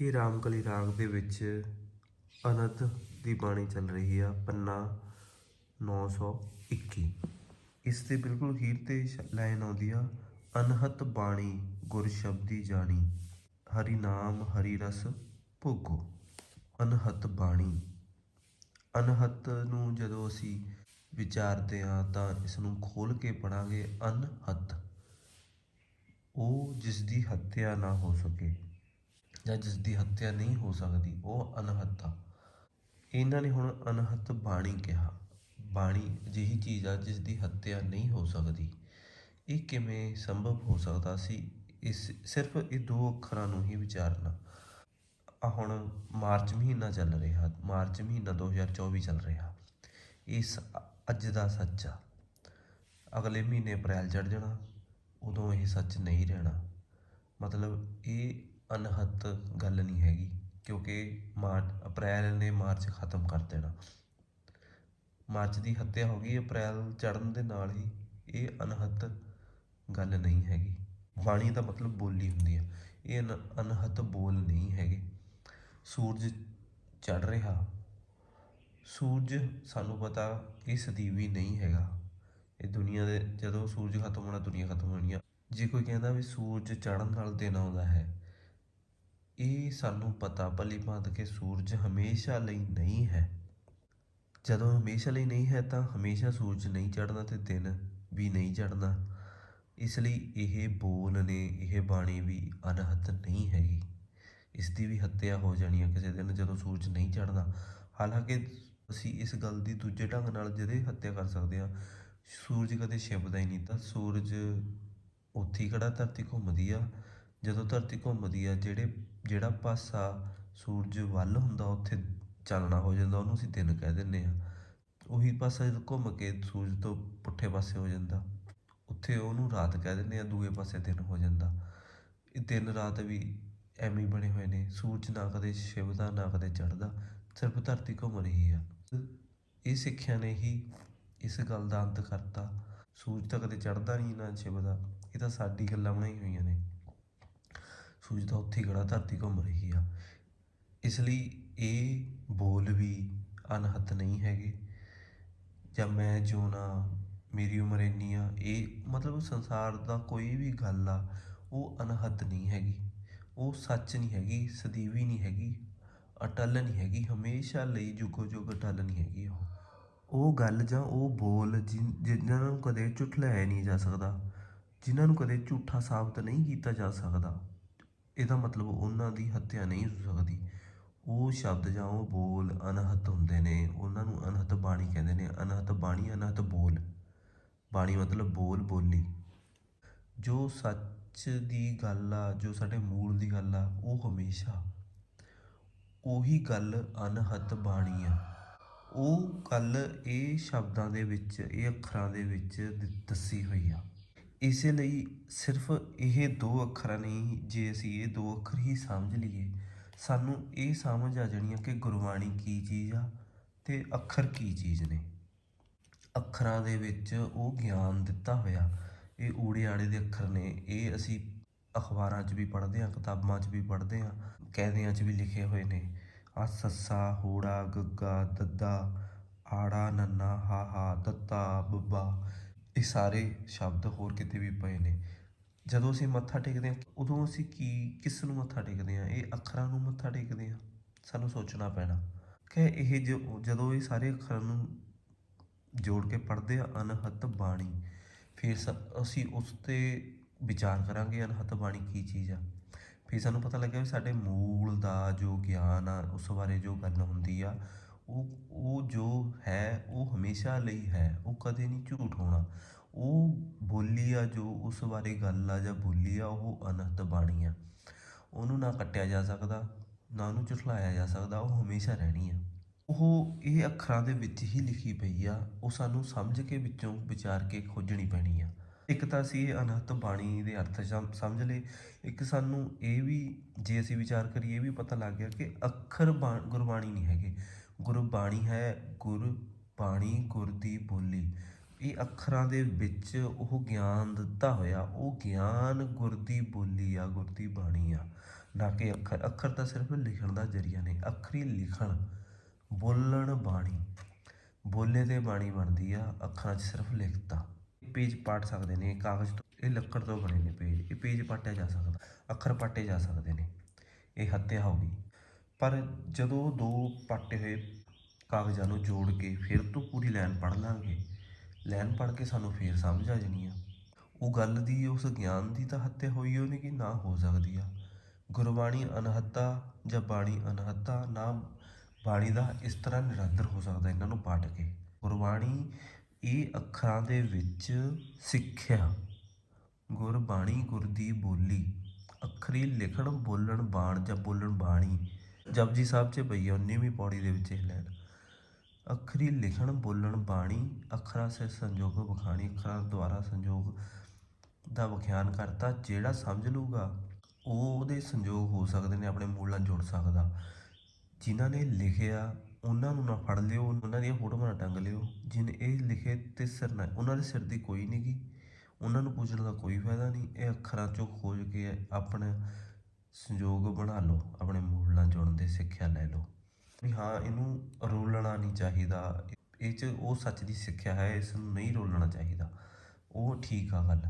ਇਹ ਰਾਮਕਲੀ ਰਾਗ ਦੇ ਵਿੱਚ ਅਨੰਤ ਦੀ ਬਾਣੀ ਚੱਲ ਰਹੀ ਆ, ਪੰਨਾ 921 ਇਸ ਦੇ ਬਿਲਕੁਲ ਹੀਰ ਤੇ ਲਾਈਨ ਆਉਂਦੀ ਆ, ਅਨਹਤ ਬਾਣੀ ਗੁਰ ਸ਼ਬਦੀ ਜਾਣੀ, ਹਰੀ ਨਾਮ ਹਰੀ ਰਸ ਭੋਗੋ, ਅਨਹਤ ਬਾਣੀ। ਅਨਹਤ ਨੂੰ ਜਦੋਂ ਅਸੀਂ ਵਿਚਾਰਦੇ ਹਾਂ ਤਾਂ ਇਸ ਨੂੰ ਖੋਲ ਕੇ ਪੜਾਂਗੇ ਅਨਹਤ। ਉਹ ਜਿਸ ਦੀ ਹੱਤਿਆ ਨਾ ਹੋ ਸਕੇ। ਜਾਂ ਜਿਸ ਦੀ ਹੱਤਿਆ ਨਹੀਂ ਹੋ ਸਕਦੀ, ਉਹ ਅਨਹਤ ਆ ਇਹਨਾਂ ਨੇ ਹੁਣ ਅਨਹਤ ਬਾਣੀ ਕਿਹਾ। ਬਾਣੀ ਅਜਿਹੀ ਚੀਜ਼ ਆ ਜਿਸ ਦੀ ਹੱਤਿਆ ਨਹੀਂ ਹੋ ਸਕਦੀ। ਇਹ ਕਿਵੇਂ ਸੰਭਵ ਹੋ ਸਕਦਾ ਸੀ? ਇਸ, ਸਿਰਫ ਇਹ ਦੋ ਅੱਖਰਾਂ ਨੂੰ ਹੀ ਵਿਚਾਰਨਾ। ਆ ਹੁਣ ਮਾਰਚ ਮਹੀਨਾ ਚੱਲ ਰਿਹਾ। ਮਾਰਚ ਮਹੀਨਾ 2024 ਚੱਲ ਰਿਹਾ। ਇਸ ਅੱਜ ਦਾ ਸੱਚ ਆ। ਅਗਲੇ ਮਹੀਨੇ ਅਪ੍ਰੈਲ ਚੜ ਜਾਣਾ। ਉਦੋਂ ਇਹ ਸੱਚ ਨਹੀਂ ਰਹਿਣਾ। ਮਤਲਬ ਇਹ ਅਨਹਤ ਗੱਲ ਨਹੀਂ ਹੈਗੀ, ਕਿਉਂਕਿ ਮਾਰਚ, ਅਪ੍ਰੈਲ ਨੇ ਮਾਰਚ ਖਤਮ ਕਰ ਦੇਣਾ। ਮਾਰਚ ਦੀ ਹੱਤਿਆ ਹੋ ਗਈ, ਅਪ੍ਰੈਲ ਚੜਨ ਦੇ ਨਾਲ ਹੀ ਇਹ ਅਨਹਤ ਗੱਲ ਨਹੀਂ ਹੈਗੀ। ਬਾਣੀ ਦਾ ਮਤਲਬ ਬੋਲੀ ਹੁੰਦੀ ਹੈ ਇਹ ਅਨ- ਅਨਹਤ ਬੋਲ ਨਹੀਂ ਹੈਗੇ। ਸੂਰਜ ਚੜ ਰਿਹਾ। ਸੂਰਜ ਸਾਨੂੰ ਪਤਾ ਇਹ ਸਦੀਵੀ ਨਹੀਂ ਹੈਗਾ। ਇਹ ਦੁਨੀਆ ਦੇ, ਜਦੋਂ ਸੂਰਜ ਖਤਮ ਹੋਣਾ, ਦੁਨੀਆ ਖਤਮ ਹੋਣੀ ਆ। ਜੇ ਕੋਈ ਕਹਿੰਦਾ ਵੀ ਸੂਰਜ ਚੜ੍ਹਨ ਨਾਲ ਦਿਨ ਆਉਂਦਾ ਹੈ ਇਹ ਸਾਨੂੰ ਪਤਾ ਭਲੀ ਭਾਂਤ ਕਿ ਸੂਰਜ ਹਮੇਸ਼ਾ ਲਈ ਨਹੀਂ ਹੈ। ਜਦੋਂ ਹਮੇਸ਼ਾ ਲਈ ਨਹੀਂ ਹੈ ਤਾਂ ਹਮੇਸ਼ਾ ਸੂਰਜ ਨਹੀਂ ਚੜ੍ਹਨਾ ਤੇ ਦਿਨ ਵੀ ਨਹੀਂ ਚੜ੍ਹਨਾ। ਇਸ ਲਈ ਇਹ ਬੋਲ ਨੇ, ਇਹ ਬਾਣੀ ਵੀ ਅਨਹਤ ਨਹੀਂ ਹੈਗੀ। ਇਸ ਦੀ ਵੀ ਹੱਤਿਆ ਹੋ ਜਾਣੀ ਹੈ ਕਿਸੇ ਦਿਨ ਜਦੋਂ ਸੂਰਜ ਨਹੀਂ ਚੜ੍ਹਦਾ ਹਾਲਾਂਕਿ ਅਸੀਂ ਇਸ ਗੱਲ ਦੀ ਦੂਜੇ ਢੰਗ ਨਾਲ ਜਿਹਦੇ ਹੱਤਿਆ ਕਰ ਸਕਦੇ ਹਾਂ, ਸੂਰਜ ਕਦੇ ਛਿਪਦਾ ਹੀ ਨਹੀਂ ਤਾਂ ਸੂਰਜ ਉੱਥੇ ਹੀ ਖੜਾ ਧਰਤੀ ਘੁੰਮਦੀ ਆ। ਜਦੋਂ ਧਰਤੀ ਘੁੰਮਦੀ ਆ, ਜਿਹੜੇ ਜਿਹੜਾ ਪਾਸਾ ਸੂਰਜ ਵੱਲ ਹੁੰਦਾ, ਉੱਥੇ ਚਾਨਣਾ ਹੋ ਜਾਂਦਾ, ਉਹਨੂੰ ਅਸੀਂ ਦਿਨ ਕਹਿ ਦਿੰਦੇ ਹਾਂ। ਉਹੀ ਪਾਸਾ ਜਦੋਂ ਘੁੰਮ ਕੇ ਸੂਰਜ ਤੋਂ ਪੁੱਠੇ ਪਾਸੇ ਹੋ ਜਾਂਦਾ, ਉੱਥੇ ਉਹਨੂੰ ਰਾਤ ਕਹਿ ਦਿੰਦੇ ਹਾਂ, ਦੂਏ ਪਾਸੇ ਦਿਨ ਹੋ ਜਾਂਦਾ। ਇਹ ਦਿਨ ਰਾਤ ਵੀ ਐਵੇਂ ਹੀ ਬਣੇ ਹੋਏ ਨੇ, ਸੂਰਜ ਨਾ ਕਦੇ ਛਿਪਦਾ ਨਾ ਕਦੇ ਚੜ੍ਹਦਾ, ਸਿਰਫ ਧਰਤੀ ਘੁੰਮ ਰਹੀ ਆ। ਇਹ ਸਿੱਖਿਆ ਨੇ ਹੀ ਇਸ ਗੱਲ ਦਾ ਅੰਤ ਕਰਤਾ। ਸੂਰਜ ਤਾਂ ਕਦੇ ਚੜ੍ਹਦਾ ਨਹੀਂ ਨਾ ਛਿਪਦਾ ਇਹ ਤਾਂ ਸਾਡੀ ਗੱਲਾਂ ਬਣਾਈ ਹੋਈਆਂ ਸੂਰਜ ਤਾਂ ਉੱਥੇ ਹੀ ਖੜਾ, ਧਰਤੀ ਘੁੰਮ ਰਹੀ ਆ। ਇਸ ਲਈ ਇਹ ਬੋਲ ਵੀ ਅਨਹਤ ਨਹੀਂ ਹੈਗੇ। ਜਾਂ ਮੈਂ ਜਿਉਣਾ ਮੇਰੀ ਉਮਰ ਇੰਨੀ ਆ, ਇਹ ਮਤਲਬ ਸੰਸਾਰ ਦਾ ਕੋਈ ਵੀ ਗੱਲ ਆ, ਉਹ ਅਨਹਤ ਨਹੀਂ ਹੈਗੀ। ਉਹ ਸੱਚ ਨਹੀਂ ਹੈਗੀ, ਸਦੀਵੀ ਨਹੀਂ ਹੈਗੀ, ਅਟਲ ਨਹੀਂ ਹੈਗੀ, ਹਮੇਸ਼ਾ ਲਈ ਜੁਗੋ ਜੁਗ ਅਟਲ ਨਹੀਂ ਹੈਗੀ ਉਹ। ਉਹ ਗੱਲ ਜਾਂ ਉਹ ਬੋਲ ਜਿਨ- ਜਿਨ੍ਹਾਂ ਨੂੰ ਕਦੇ ਝੁਠਲਾਇਆ ਨਹੀਂ ਜਾ ਸਕਦਾ, ਜਿਨ੍ਹਾਂ ਨੂੰ ਕਦੇ ਝੂਠਾ ਸਾਬਤ ਨਹੀਂ ਕੀਤਾ ਜਾ ਸਕਦਾ ਇਹਦਾ ਮਤਲਬ ਉਹਨਾਂ ਦੀ ਹੱਤਿਆ ਨਹੀਂ ਹੋ ਸਕਦੀ। ਉਹ ਸ਼ਬਦ ਜਾਂ ਉਹ ਬੋਲ ਅਨਹਤ ਹੁੰਦੇ ਨੇ। ਉਹਨਾਂ ਨੂੰ ਅਨਹਤ ਬਾਣੀ ਕਹਿੰਦੇ ਨੇ। ਅਨਹਤ ਬਾਣੀ ਅਨਹਤ ਬੋਲ। ਬਾਣੀ ਮਤਲਬ ਬੋਲ, ਬੋਲੀ। ਜੋ ਸੱਚ ਦੀ ਗੱਲ ਆ, ਜੋ ਸਾਡੇ ਮੂਲ ਦੀ ਗੱਲ ਆ, ਉਹ ਹਮੇਸ਼ਾ ਉਹੀ ਗੱਲ ਅਨਹਤ ਬਾਣੀ ਆ। ਉਹ ਗੱਲ ਇਹ ਸ਼ਬਦਾਂ ਦੇ ਵਿੱਚ, ਇਹ ਅੱਖਰਾਂ ਦੇ ਵਿੱਚ ਦੱਸੀ ਹੋਈ ਆ। ਇਸੇ ਲਈ ਸਿਰਫ ਇਹ ਦੋ ਅੱਖਰਾਂ ਨਹੀਂ ਜੇ ਅਸੀਂ ਇਹ ਦੋ ਅੱਖਰ ਹੀ ਸਮਝ ਲਈਏ, ਸਾਨੂੰ ਇਹ ਸਮਝ ਆ ਜਾਣੀ ਆ ਕਿ ਗੁਰਬਾਣੀ ਕੀ ਚੀਜ਼ ਆ ਤੇ ਅੱਖਰ ਕੀ ਚੀਜ਼ ਨੇ। ਅੱਖਰਾਂ ਦੇ ਵਿੱਚ ਉਹ ਗਿਆਨ ਦਿੱਤਾ ਹੋਇਆ, ਇਹ ਊੜੇ ਆੜੇ ਦੇ ਅੱਖਰ ਨੇ, ਇਹ ਅਸੀਂ ਅਖਬਾਰਾਂ 'ਚ ਵੀ ਪੜ੍ਹਦੇ ਹਾਂ, ਕਿਤਾਬਾਂ 'ਚ ਵੀ ਪੜ੍ਹਦੇ ਹਾਂ ਕਾਇਦਿਆਂ 'ਚ ਵੀ ਲਿਖੇ ਹੋਏ ਨੇ। ਆ ਸੱਸਾ, ਹੂੜਾ, ਗੱਗਾ, ਦੱਦਾ, ਆੜਾ, ਨੰਨਾ, ਹਾ ਹਾ ਤੱਤਾ ਬੱਬਾ ਇਹ ਸਾਰੇ ਸ਼ਬਦ ਹੋਰ ਕਿਤੇ ਵੀ ਪਏ ਨੇ। ਜਦੋਂ ਅਸੀਂ ਮੱਥਾ ਟੇਕਦੇ ਹਾਂ, ਉਦੋਂ ਅਸੀਂ ਕੀ, ਕਿਸ ਨੂੰ ਮੱਥਾ ਟੇਕਦੇ ਹਾਂ? ਇਹ ਅੱਖਰਾਂ ਨੂੰ ਮੱਥਾ ਟੇਕਦੇ ਹਾਂ। ਸਾਨੂੰ ਸੋਚਣਾ ਪੈਣਾ। ਕਿ ਇਹ ਜਦੋਂ ਇਹ ਸਾਰੇ ਅੱਖਰਾਂ ਨੂੰ ਜੋੜ ਕੇ ਪੜ੍ਹਦੇ ਆ ਅਨਹਤ ਬਾਣੀ, ਫਿਰ ਸ- ਅਸੀਂ ਉਸ ਤੇ ਵਿਚਾਰ ਕਰਾਂਗੇ ਅਨਹਤ ਬਾਣੀ ਕੀ ਚੀਜ਼ ਆ। ਫਿਰ ਸਾਨੂੰ ਪਤਾ ਲੱਗਿਆ ਵੀ ਸਾਡੇ ਮੂਲ ਦਾ ਜੋ ਗਿਆਨ ਆ, ਉਸ ਬਾਰੇ ਜੋ ਗੱਲ ਹੁੰਦੀ ਆ ਉਹ ਉਹ ਜੋ ਹੈ, ਉਹ ਹਮੇਸ਼ਾ ਲਈ ਹੈ, ਉਹ ਕਦੇ ਨਹੀਂ ਝੂਠ ਹੋਣਾ। ਉਹ ਬੋਲੀ ਆ ਜੋ ਉਸ ਬਾਰੇ ਗੱਲ ਆ ਜਾਂ ਬੋਲੀ ਆ ਉਹ ਅਨੰਤ ਬਾਣੀ ਆ। ਉਹਨੂੰ ਨਾ ਕੱਟਿਆ ਜਾ ਸਕਦਾ, ਨਾ ਉਹਨੂੰ ਝੁਠਲਾਇਆ ਜਾ ਸਕਦਾ, ਉਹ ਹਮੇਸ਼ਾ ਰਹਿਣੀ ਆ। ਉਹ ਇਹ ਅੱਖਰਾਂ ਦੇ ਵਿੱਚ ਹੀ ਲਿਖੀ ਪਈ ਆ, ਉਹ ਸਾਨੂੰ ਸਮਝ ਕੇ ਵਿੱਚੋਂ ਵਿਚਾਰ ਕੇ ਖੋਜਣੀ ਪੈਣੀ ਆ। ਇੱਕ ਤਾਂ ਅਸੀਂ ਇਹ ਅਨੰਤ ਬਾਣੀ ਦੇ ਅਰਥ ਸਮਝ ਲਏ। ਇੱਕ ਸਾਨੂੰ ਇਹ ਵੀ, ਜੇ ਅਸੀਂ ਵਿਚਾਰ ਕਰੀਏ, ਇਹ ਵੀ ਪਤਾ ਲੱਗ ਗਿਆ ਕਿ ਅੱਖਰ ਬਾ- ਗੁਰਬਾਣੀ ਨਹੀਂ ਹੈਗੇ। ਗੁਰਬਾਣੀ ਹੈ ਗੁਰਬਾਣੀ ਗੁਰ ਦੀ ਬੋਲੀ। ਇਹ ਅੱਖਰਾਂ ਦੇ ਵਿੱਚ ਉਹ ਗਿਆਨ ਦਿੱਤਾ ਹੋਇਆ, ਉਹ ਗਿਆਨ ਗੁਰ ਦੀ ਬੋਲੀ ਆ, ਗੁਰ ਦੀ ਬਾਣੀ ਆ। ਨਾ ਕਿ ਅੱਖਰ। ਅੱਖਰ ਤਾਂ ਸਿਰਫ ਲਿਖਣ ਦਾ ਜ਼ਰੀਆ ਨੇ। ਅੱਖਰੀ ਲਿਖਣ, ਬੋਲਣ ਬਾਣੀ। ਬੋਲੇ ਤੇ ਬਾਣੀ ਬਣਦੀ ਆ, ਅੱਖਰਾਂ 'ਚ ਸਿਰਫ ਲਿਖਤਾ। ਪੇਜ ਪਾਟ ਸਕਦੇ ਨੇ ਕਾਗਜ਼ ਤੋਂ, ਇਹ ਲੱਕੜ ਤੋਂ ਬਣੇ ਨੇ ਪੇਜ। ਇਹ ਪੇਜ ਪਾਟਿਆ ਜਾ ਸਕਦਾ, ਅੱਖਰ ਪਾਟੇ ਜਾ ਸਕਦੇ ਨੇ। ਇਹ ਹੱਤਿਆ ਹੋ ਗਈ। ਪਰ ਜਦੋਂ ਦੋ ਪੱਟੇ ਹੋਏ ਕਾਗਜ਼ਾਂ ਨੂੰ ਜੋੜ ਕੇ ਫਿਰ ਤੋਂ ਪੂਰੀ ਲਾਈਨ ਪੜ੍ਹ ਲਾਂਗੇ, ਲਾਈਨ ਪੜ੍ਹ ਕੇ ਸਾਨੂੰ ਫੇਰ ਸਮਝ ਆ ਜਾਣੀ ਆ। ਉਹ ਗੱਲ ਦੀ, ਉਸ ਗਿਆਨ ਦੀ ਤਾਂ ਹੱਤਿਆ ਹੋਈ ਹੋਣੀ ਕਿ ਨਾ ਹੋ ਸਕਦੀ ਆ। ਗੁਰਬਾਣੀ ਅਨਹੱਤਾ ਜਾਂ ਬਾਣੀ ਅਨਹੱਤਾ, ਨਾ ਬਾਣੀ ਦਾ ਇਸ ਤਰ੍ਹਾਂ ਨਿਰੰਤਰ ਹੋ ਸਕਦਾ ਇਹਨਾਂ ਨੂੰ ਪੜ ਕੇ। ਗੁਰਬਾਣੀ ਇਹ ਅੱਖਰਾਂ ਦੇ ਵਿੱਚ ਸਿੱਖਿਆ। ਗੁਰਬਾਣੀ ਗੁਰ ਦੀ ਬੋਲੀ, ਅੱਖਰੀ ਲਿਖਣ, ਬੋਲਣ, ਬਾਣ ਜਾਂ ਬੋਲਣ ਬਾਣੀ ਜਪਜੀ ਸਾਹਿਬ 'ਚ ਪਈ ਆ 19ਵੀਂ ਪੌੜੀ ਦੇ ਵਿੱਚ ਇਹ ਲੈਣ ਅੱਖਰੀ ਲਿਖਣ, ਬੋਲਣ, ਬਾਣੀ, ਅੱਖਰਾਂ ਸੇ ਸੰਜੋਗ ਬਖਾਣੀ ਅੱਖਰਾਂ ਦੁਆਰਾ ਸੰਜੋਗ ਦਾ ਵਿਖਿਆਨ ਕਰਤਾ, ਜਿਹੜਾ ਸਮਝ ਲੂਗਾ ਉਹ ਉਹਦੇ ਸੰਜੋਗ ਹੋ ਸਕਦੇ ਨੇ, ਆਪਣੇ ਮੂਲ ਨਾਲ ਜੁੜ ਸਕਦਾ। ਜਿਨ੍ਹਾਂ ਨੇ ਲਿਖਿਆ, ਉਹਨਾਂ ਨੂੰ ਨਾ ਫੜ ਲਿਓ, ਉਹਨਾਂ ਦੀਆਂ ਫੋਟੋਆਂ ਨਾ ਟੰਗ ਲਿਓ। ਜਿਨ ਇਹ ਲਿਖੇ ਤੇ ਸਿਰ ਨਾ, ਉਹਨਾਂ ਦੇ ਸਿਰ ਦੀ ਕੋਈ ਨਹੀਂ ਗੀ ਉਹਨਾਂ ਨੂੰ ਪੁੱਛਣ ਦਾ ਕੋਈ ਫਾਇਦਾ ਨਹੀਂ। ਇਹ ਅੱਖਰਾਂ ਚੋਂ ਖੋਜ ਕੇ ਆਪਣਾ ਸੰਜੋਗ ਬਣਾ ਲਓ, ਆਪਣੇ ਨਾਲ ਜੁੜਨ ਦੇ ਸਿੱਖਿਆ ਲੈ ਲਓ। ਵੀ ਹਾਂ ਇਹਨੂੰ ਰੋਲਣਾ ਨਹੀਂ ਚਾਹੀਦਾ। ਇਹ ਚ ਉਹ ਸੱਚ ਦੀ ਸਿੱਖਿਆ ਹੈ ਇਸ ਨੂੰ ਨਹੀਂ ਰੋਲਣਾ ਚਾਹੀਦਾ। ਉਹ ਠੀਕ ਆ ਗੱਲ।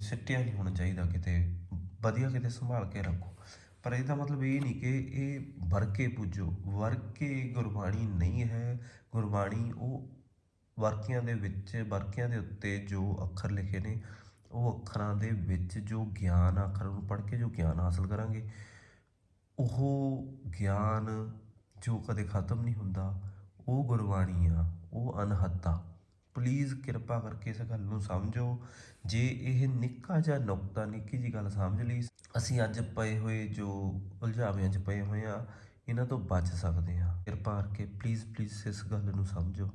ਸਿੱਟਿਆ ਨਹੀਂ ਹੋਣਾ ਚਾਹੀਦਾ ਕਿਤੇ। ਵਧੀਆ ਕਿਤੇ ਸੰਭਾਲ ਕੇ ਰੱਖੋ। ਪਰ ਇਹਦਾ ਮਤਲਬ ਇਹ ਨਹੀਂ ਕਿ ਇਹ ਵਰਕੇ ਪੁੱਜੋ। ਵਰਕੇ ਗੁਰਬਾਣੀ ਨਹੀਂ ਹੈ। ਗੁਰਬਾਣੀ ਉਹ ਵਰਕਿਆਂ ਦੇ ਵਿੱਚ ਵਰਕਿਆਂ ਦੇ ਉੱਤੇ ਜੋ ਅੱਖਰ ਲਿਖੇ ਨੇ ਉਹ ਅੱਖਰਾਂ ਦੇ ਵਿੱਚ ਜੋ ਗਿਆਨ ਆ, ਅੱਖਰਾਂ ਨੂੰ ਪੜ੍ਹ ਕੇ ਜੋ ਗਿਆਨ ਹਾਸਲ ਕਰਾਂਗੇ। ਉਹ ਗਿਆਨ ਜੋ ਕਦੇ ਖਤਮ ਨਹੀਂ ਹੁੰਦਾ, ਉਹ ਗੁਰਬਾਣੀ ਆ ਉਹ ਅਨਹੱਤਾ ਪਲੀਜ਼ ਕਿਰਪਾ ਕਰਕੇ ਇਸ ਗੱਲ ਨੂੰ ਸਮਝੋ। ਜੇ ਇਹ ਨਿੱਕਾ ਜਿਹਾ ਨੁਕਤਾ, ਨਿੱਕੀ ਜੀ ਗੱਲ ਸਮਝ ਲਈ, ਅਸੀਂ ਅੱਜ ਪਏ ਹੋਏ ਜੋ ਉਲਝਾਵਿਆਂ 'ਚ ਪਏ ਹੋਏ ਆ ਇਹਨਾਂ ਤੋਂ ਬਚ ਸਕਦੇ ਆ ਕਿਰਪਾ ਕਰਕੇ ਪਲੀਜ਼ ਪਲੀਜ਼ ਇਸ ਗੱਲ ਨੂੰ ਸਮਝੋ।